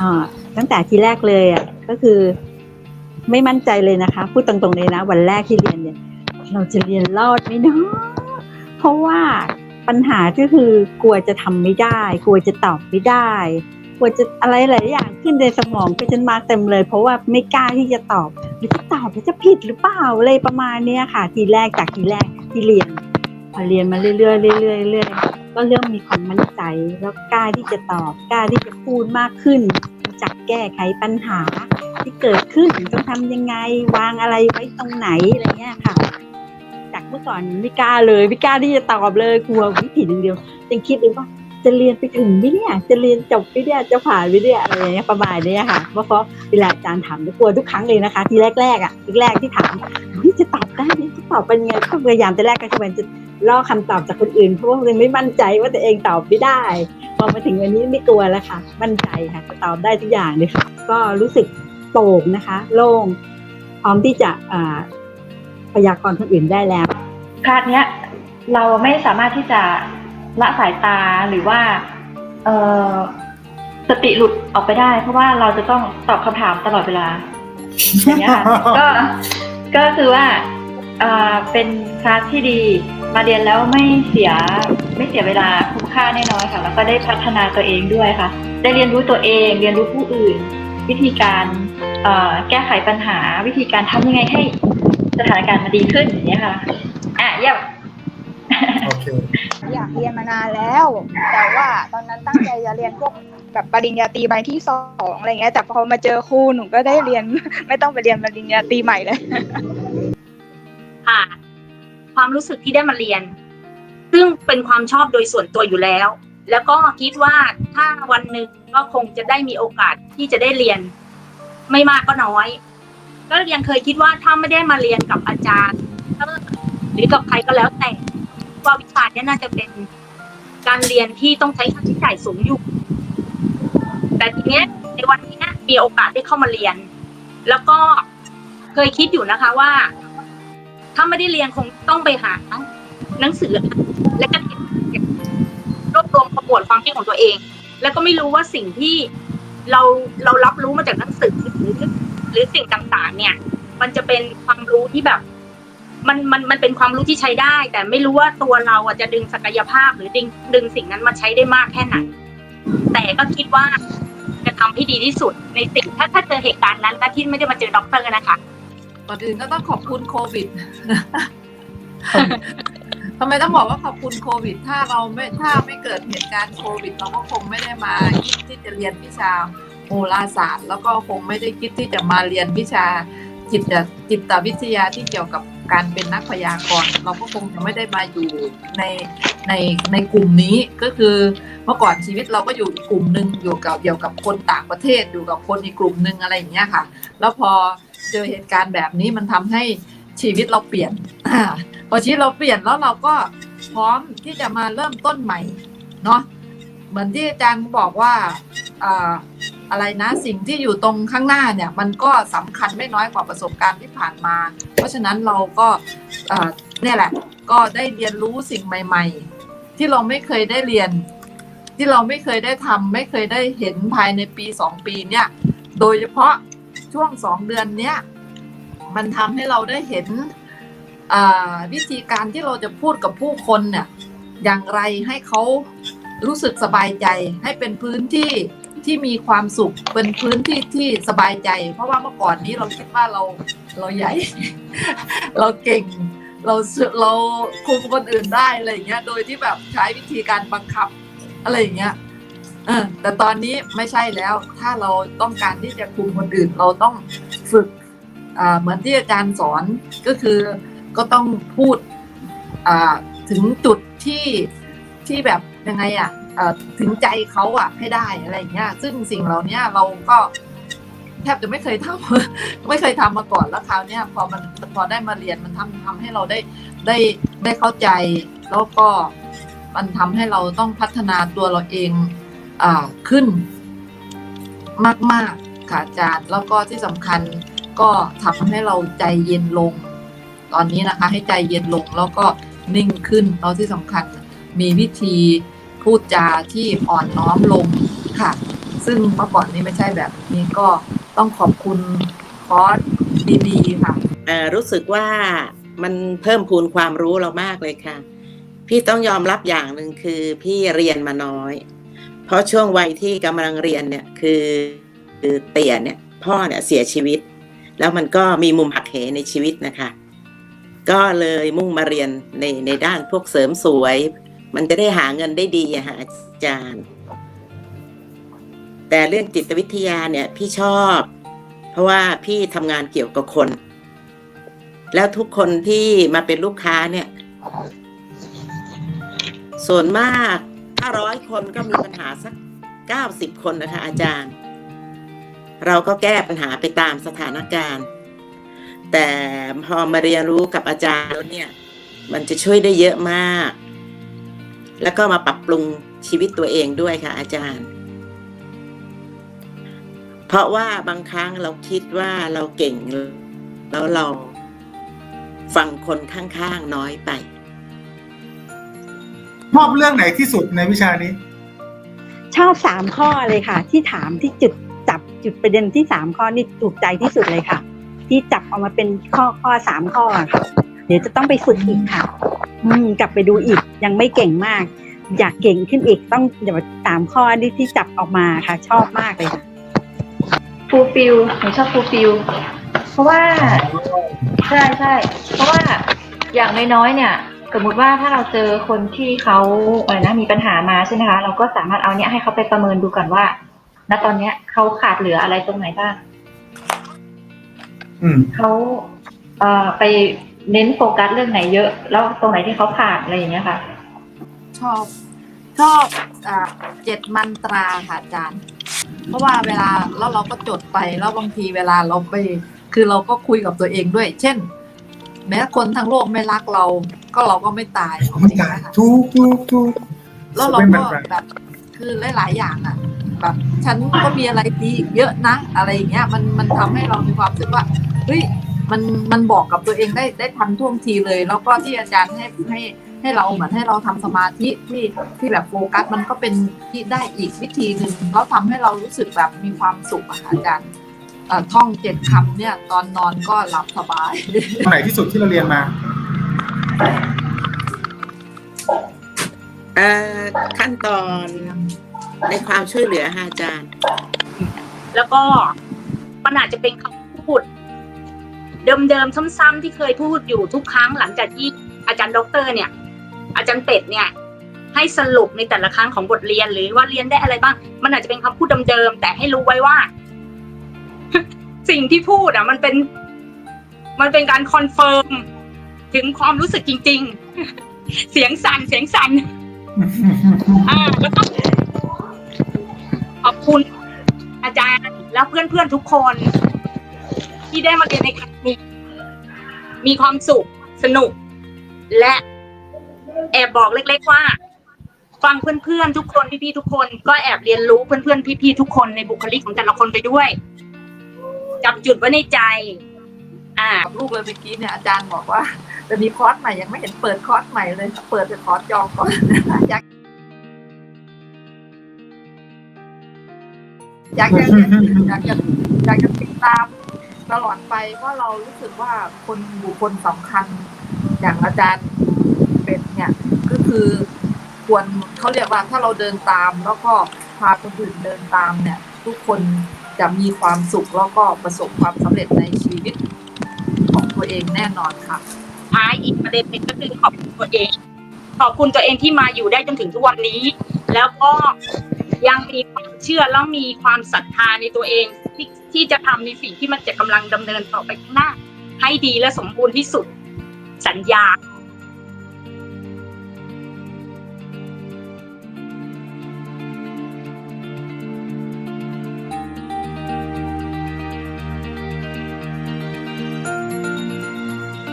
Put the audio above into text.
อตั้งแต่ทีแรกเลยอะก็คือไม่มั่นใจเลยนะคะ พูดตรงๆเลยนะ วันแรกที่เรียนเนี่ย เราจะเรียนรอดไหมเนาะเพราะว่าปัญหาก็คือกลัวจะทำไม่ได้ กลัวจะตอบไม่ได้กลัวจะอะไรหลายอย่างขึ้นในสมองไปจนมาเต็มเลย เพราะว่าไม่กล้าที่จะตอบหรือจะตอบแล้วจะผิดหรือเปล่าอะไรประมาณเนี้ยค่ะ ทีแรกจากทีแรกที่เรียนพอเรียนมาเรื่อยๆเรื่อยๆเรื่อยๆ ก็เริ่มมีความมั่นใจแล้วกล้าที่จะตอบกล้าที่จะพูดมากขึ้นจักแก้ไขปัญหาที่เกิดขึ้นต้องทำยังไงวางอะไรไว้ตรงไหนอะไรเงี้ยค่ะ จากเมื่อก่อนไม่กล้าเลยไม่กล้าที่จะตอบเลยกลัววิผิดอย่งเดียวยังคิดเลยว่าจะเรียนไปถึงไหมเนี่ย จะเรียนจบไหมเนี่ยจะผ่านไหมเนี่ยอะไรเงี้ยประมาณเนี้ยค่ะเพราะเพราะเวลาอาจารย์ถามกลัวทุกครั้งเลยนะคะ ทีแรกๆอะทีแรกที่ถามจะตอบได้ไหมจะตอบเป็นไงก็พยายามแต่แรกก็พยายามจะ ล่อคำตอบจากคนอื่นเพราะว่ายังไม่มั่นใจว่าตัวเองตอบไม่ได้ พอมาถึงวันนี้ไม่กลัวแล้วค่ะ มั่นใจค่ะจะตอบได้ทุกอย่างเลยค่ะ ก็รู้สึกโปร่งนะคะ โล่งพร้อมที่จะอ่าพยากรณ์คนอื่นได้แล้วคลาสเนี้ยเราไม่สามารถที่จะละสายตาหรือว่าเออสติหลุดออกไปได้ เพราะว่าเราจะต้องตอบคำถามตลอดเวลาอย่างเงี้ยค่ะก็ก็คือว่า เป็นคลาสที่ดี มาเรียนแล้วไม่เสียไม่เสียเวลาคุ้มค่าแน่นอนค่ะ แล้วก็ได้พัฒนาตัวเองด้วยค่ะ ได้เรียนรู้ตัวเอง เรียนรู้ผู้อื่น วิธีการเอ่อแก้ไขปัญหา วิธีการทำยังไงให้สถานการณ์มันดีขึ้นอย่างเงี้ยค่ะอะเยี่ยมโอเคอยากเรียนมานานแล้ว แต่ว่าตอนนั้นตั้งใจจะเรียนพวกแบบปริญญาตรีใบที่สองอะไรเงี้ยแต่พอมาเจอครูหนูก็ได้เรียน ไม่ต้องไปเรียนปริญญาตรีใหม่เลย ผ่านความรู้สึกที่ได้มาเรียน ซึ่งเป็นความชอบโดยส่วนตัวอยู่แล้ว แล้วก็คิดว่าถ้าวันหนึ่งก็คงจะได้มีโอกาสที่จะได้เรียน ไม่มากก็น้อย ก็ยังเคยคิดว่าถ้าไม่ได้มาเรียนกับอาจารย์ หรือกับใครก็แล้วแต่ว่าวิชาเนี้ยน่าจะเป็นการเรียนที่ต้องใช้ค่าใช้จ่ายสูงอยู่ แต่ทีเนี้ยในวันนี้นะมีโอกาสได้เข้ามาเรียน แล้วก็เคยคิดอยู่นะคะว่า ถ้าไม่ได้เรียนคงต้องไปหาหนังสือ และก็เก็บรวบรวมขมวดความคิดของตัวเอง แล้วก็ไม่รู้ว่าสิ่งที่เราเรารับรู้มาจากหนังสือหรือหรือสิ่งต่างๆ เนี่ย มันจะเป็นความรู้ที่แบบ มันมันมันเป็นความรู้ที่ใช้ได้ แต่ไม่รู้ว่าตัวเราอะจะดึงศักยภาพ หรือดึงดึงสิ่งนั้นมาใช้ได้มากแค่ไหนแต่ก็คิดว่าจะทำให้ดีที่สุดในสิ่งถ้าถ้าเจอเหตุการณ์นั้นและที่ไม่ได้มาเจอด็อกเตอร์นะคะ ก่อนอื่นก็ต้องขอบคุณโควิดทำไมต้องบอกว่าขอบคุณโควิด ถ้าเราไม่ถ้าไม่เกิดเหตุการณ์โควิด เราก็คงไม่ได้มาคิดที่จะเรียนวิชาโหราศาสตร์ แล้วก็คงไม่ได้คิดที่จะมาเรียนวิชาจิตจิตวิทยาที่เกี่ยวกับการเป็นนักพยากรณ์เราก็คงจะไม่ได้มาอยู่ในในในกลุ่มนี้ก็คือเมื่อก่อนชีวิตเราก็อยู่กกลุ่มหนึ่งอยู่กับเกี่ยวกับคนต่างประเทศอยู่กับคนอีกกลุ่มหนึ่งอะไรอย่างเงี้ยค่ะ แล้วพอ เจอเหตุการณ์แบบนี้มันทำให้ชีวิตเราเปลี่ยนอพอชีวิตเราเปลี่ยนแล้วเราก็พร้อมที่จะมาเริ่มต้นใหม่เนาะเหมือนที่อาจารย์บอกว่าอะไรนะสิ่งที่อยู่ตรงข้างหน้าเนี่ย มันก็สำคัญไม่น้อยกว่าประสบการณ์ที่ผ่านมา เพราะฉะนั้นเราก็เนี่ยแหละ ก็ได้เรียนรู้สิ่งใหม่ ๆ ที่เราไม่เคยได้เรียน ที่เราไม่เคยได้ทำไม่เคยได้เห็นภายในปีสองปีเนี่ย โดยเฉพาะ ช่วงสองเดือนเนี้ยมันทำให้เราได้เห็นวิธีการที่เราจะพูดกับผู้คนเนี่ยอย่างไรให้เขารู้สึกสบายใจ ให้เป็นพื้นที่ที่มีความสุขเป็นพื้นที่ที่สบายใจ เพราะว่าเมื่อก่อนนี้เราคิดว่าเราเราใหญ่ เราเก่ง เราเราคุมคนอื่นได้อะไรอย่างเงี้ยโดยที่แบบใช้วิธีการบังคับอะไรอย่างเงี้ย เออแต่ตอนนี้ไม่ใช่แล้ว ถ้าเราต้องการที่จะคุมคนอื่น เราต้องฝึกเหมือนที่อาจารย์สอนก็คือก็ต้องพูดถึงจุดที่ที่แบบยังไงอะอ่อถึงใจเขาอะให้ได้อะไรอย่างเงี้ย ซึ่งสิ่งเหล่านี้เราก็แทบจะไม่เคยทำไม่เคยทำมาก่อนแล้วคราวนี้พอมันพอได้มาเรียนมันทำทำให้เราได้ได้ได้เข้าใจ แล้วก็มันทำให้เราต้องพัฒนาตัวเราเอง ขึ้นมาก ๆ ค่ะอาจารย์ แล้วก็ที่สำคัญก็ทำให้เราใจเย็นลง ตอนนี้นะคะ ให้ใจเย็นลงแล้วก็นิ่งขึ้นแล้วที่สำคัญมีวิธีพูดจาที่อ่อนน้อมลงค่ะ ซึ่งเมื่อก่อนนี้ไม่ใช่แบบนี้ก็ต้องขอบคุณคอร์สดีๆค่ะรู้สึกว่ามันเพิ่มพูนความรู้เรามากเลยค่ะ พี่ต้องยอมรับอย่างหนึ่งคือพี่เรียนมาน้อย เพราะช่วงวัยที่กำลังเรียนเนี่ยคือคือเตี่ยเนี่ยพ่อเนี่ยเสียชีวิต แล้วมันก็มีมุมหักเหในชีวิตนะคะ ก็เลยมุ่งมาเรียนในในด้านพวกเสริมสวย มันจะได้หาเงินได้ดีอะค่ะอาจารย์ แต่เรื่องจิตวิทยาเนี่ยพี่ชอบ เพราะว่าพี่ทำงานเกี่ยวกับคน แล้วทุกคนที่มาเป็นลูกค้าเนี่ย ส่วนมาก ถ้าร้อยคนก็มีปัญหาสักเก้าสิบคนนะคะอาจารย์ เราก็แก้ปัญหาไปตามสถานการณ์ แต่พอมาเรียนรู้กับอาจารย์แล้วเนี่ย มันจะช่วยได้เยอะมาก แล้วก็มาปรับปรุงชีวิตตัวเองด้วยค่ะ อาจารย์ เพราะว่าบางครั้งเราคิดว่าเราเก่งแล้วเราฟังคนข้างๆน้อยไป ชอบเรื่องไหนที่สุดในวิชานี้ ชอบสามข้อเลยค่ะ ที่ถามที่จุดจับจุดประเด็นที่สามข้อนี่ถูกใจที่สุดเลยค่ะ ที่จับออกมาเป็นข้อข้อสามข้ออะค่ะ เดี๋ยวจะต้องไปฝึกอีกค่ะ อืมกลับไปดูอีกยังไม่เก่งมาก อยากเก่งขึ้นอีกต้องเดี๋ยวสามข้อที่ที่จับออกมาค่ะ ชอบมากเลยค่ะฟูลฟิลหนูชอบฟูลฟิลเพราะว่า ใช่ใช่เพราะว่าอย่างน้อยๆเนี่ย สมมติว่าถ้าเราเจอคนที่เขาอะไรนะมีปัญหามาใช่ไหมคะ เราก็สามารถเอาเนี้ยให้เขาไปประเมินดูก่อนว่า ณตอนเนี้ยเขาขาดเหลืออะไรตรงไหนบ้างอืมเขาเอ่อไปเน้นโฟกัสเรื่องไหนเยอะ แล้วตรงไหนที่เขาขาดอะไรอย่างเงี้ยค่ะ ชอบ ชอบอ่าเจ็ดมันตราค่ะอาจารย์ เพราะว่าเวลาแล้วเราก็จดไปแล้วบางทีเวลาเราไป คือเราก็คุยกับตัวเองด้วย เช่น แม้คนทั้งโลกไม่รักเรา ก็เราก็ไม่ตายไม่ตายทุกทุกทุกแล้วเราไม่ก็เหมือนกันแบบคือหลาย ๆ อย่างอะ แบบฉันก็มีอะไรดีอีกเยอะนะอะไรอย่างเงี้ย มันมันทำให้เรามีความรู้สึกว่าเฮ้ยมันมันบอกกับตัวเองได้ได้ทันท่วงทีเลย แล้วก็ที่อาจารย์ให้ให้ให้เราเหมือนให้เราทำสมาธิที่ที่แบบโฟกัสมันก็เป็นที่ได้อีกวิธีหนึ่งแล้วทำให้เรารู้สึกแบบมีความสุขอะค่ะอาจารย์เอ่อ ท่องเจ็ดคำเนี่ย ตอนนอนก็หลับสบายตรงไหนที่สุดที่เราเรียนมาเอ่อขั้นตอนในความช่วยเหลือค่ะอาจารย์ แล้วก็มันอาจจะเป็นคำพูด เดิมๆซ้ำๆที่เคยพูดอยู่ทุกครั้งหลังจากที่อาจารย์ด็อกเตอร์เนี่ย อาจารย์เป็ดเนี่ยให้สรุปในแต่ละครั้งของบทเรียนหรือว่าเรียนได้อะไรบ้าง มันอาจจะเป็นคำพูดเดิมๆแต่ให้รู้ไว้ว่า สิ่งที่พูดอะ มันเป็น มันเป็นการคอนเฟิร์มถึงความรู้สึกจริง ๆ เสียงสั่นเสียงสั่นอ่าแล้วก็ขอบคุณอาจารย์แล้วเพื่อนๆทุกคน ที่ได้มาเรียนในครั้งนี้ มีความสุขสนุก และแอบบอกเล็ก ๆ ว่า ฟังเพื่อนๆทุกคนพี่ๆทุกคน ก็แอบเรียนรู้เพื่อนๆพี่ๆทุกคนในบุคลิกของแต่ละคนไปด้วย จับจุดไว้ในใจ อ่ากับลูกเลยเมื่อกี้เนี่ยอาจารย์บอกว่าจะมีคอร์สใหม่ยังไม่เห็นเปิดคอร์สใหม่เลย เปิดแต่คอร์สจองก่อนอยากอยากจะอยากจะอยากจะติดตามตลอดไปเพราะเรารู้สึกว่าคนบุคคลสำคัญ อย่างอาจารย์เป็นเนี่ยก็คือควรเขาเรียกว่าถ้าเราเดินตามแล้วก็พาคนอื่นเดินตามเนี่ย ทุกคน จะมีความสุขแล้วก็ประสบความสำเร็จในชีวิตของตัวเองแน่นอนค่ะ ท้ายอีกประเด็นหนึ่งก็คือขอบคุณตัวเอง ขอบคุณตัวเองที่มาอยู่ได้จนถึงทุกวันนี้ แล้วก็ยังมีความเชื่อแล้วมีความศรัทธาในตัวเองที่ที่จะทำในสิ่งที่มันจะกำลังดำเนินต่อไปข้างหน้า ให้ดีและสมบูรณ์ที่สุดสัญญา